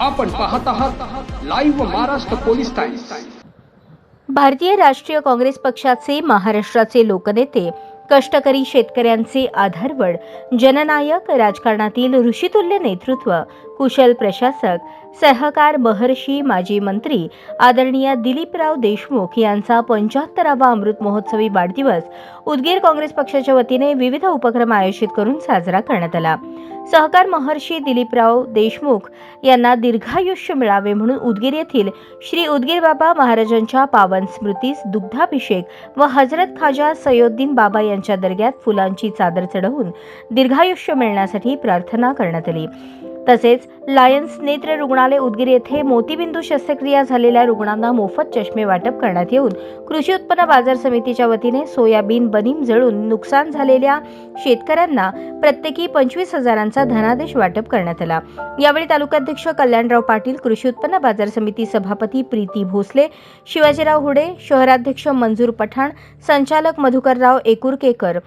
आपण पाहत आहात लाईव्ह महाराष्ट्र पोलीस टाइम्स भारतीय राष्ट्रीय काँग्रेस पक्षाचे महाराष्ट्राचे लोकनेते कष्टकरी शेतकऱ्यांचे आधारवड जननायक राजकारणातील ऋषितुल्य नेतृत्व कुशल प्रशासक सहकार महर्षी माजी मंत्री आदरणीय दिलीपराव देशमुख यांचा पंच्याहत्तरावा अमृत महोत्सवी वाढदिवस उदगीर काँग्रेस पक्षाच्या वतीने विविध उपक्रम आयोजित करून साजरा करण्यात आला. सहकार महर्षी दिलीपराव देशमुख यांना दीर्घायुष्य मिळावे म्हणून उदगीर येथील श्री उदगीर बाबा महाराजांच्या पावन स्मृतीस दुग्धाभिषेक व हजरत खाजा सयोद्दीन बाबा यांच्या दर्ग्यात फुलांची चादर चढवून दीर्घायुष्य मिळण्यासाठी प्रार्थना करण्यात आली. तसेच लायन्स नेत्र रुग्णालय उदगीर येथे मोतीबिंदू शस्त्रक्रिया झालेल्या रुग्णांना मोफत चष्मे वाटप करण्यात येऊन कृषी उत्पन्न बाजार समितीच्या वतीने सोयाबीन बनीम जळून नुकसान झालेल्या शेतकऱ्यांना प्रत्येकी पंचवीस हजारांचा धनादेश वाटप करण्यात आला. यावेळी तालुकाध्यक्ष कल्याणराव पाटील कृषी उत्पन्न बाजार समिती सभापती प्रीती भोसले शिवाजीराव हुडे शहराध्यक्ष मंजूर पठाण संचालक मधुकरराव एकुरकेकर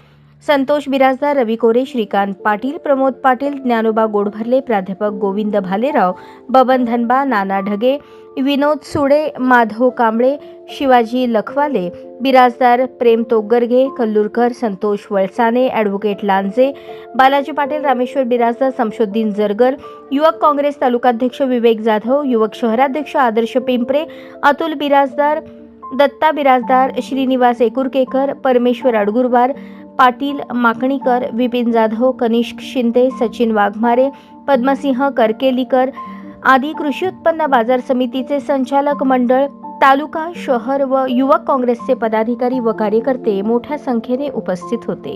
संतोष बिराजदार रवी कोरे श्रीकांत पाटील प्रमोद पाटील ज्ञानोबा गोडभरले प्राध्यापक गोविंद भालेराव बबन धनबा नाना ढगे विनोद सुडे माधव कांबळे शिवाजी लखवाले बिराजदार प्रेम तोगरगे कल्लूरकर संतोष वळसाने ॲडव्होकेट लांजे बालाजी पाटील रामेश्वर बिराजदार समशुद्दीन जरगर युवक काँग्रेस तालुकाध्यक्ष विवेक जाधव युवक शहराध्यक्ष आदर्श पिंपरे अतुल बिराजदार दत्ता बिराजदार श्रीनिवास एकुरकेकर परमेश्वर अडगुरवार पाटील माकणीकर विपिन जाधव कनिष्क शिंदे सचिन वाघमारे पद्मसिंह करकेलीकर आदी कृषी उत्पन्न बाजार समितीचे संचालक मंडळ तालुका शहर व युवक काँग्रेसचे पदाधिकारी व कार्यकर्ते मोठ्या संख्येने उपस्थित होते.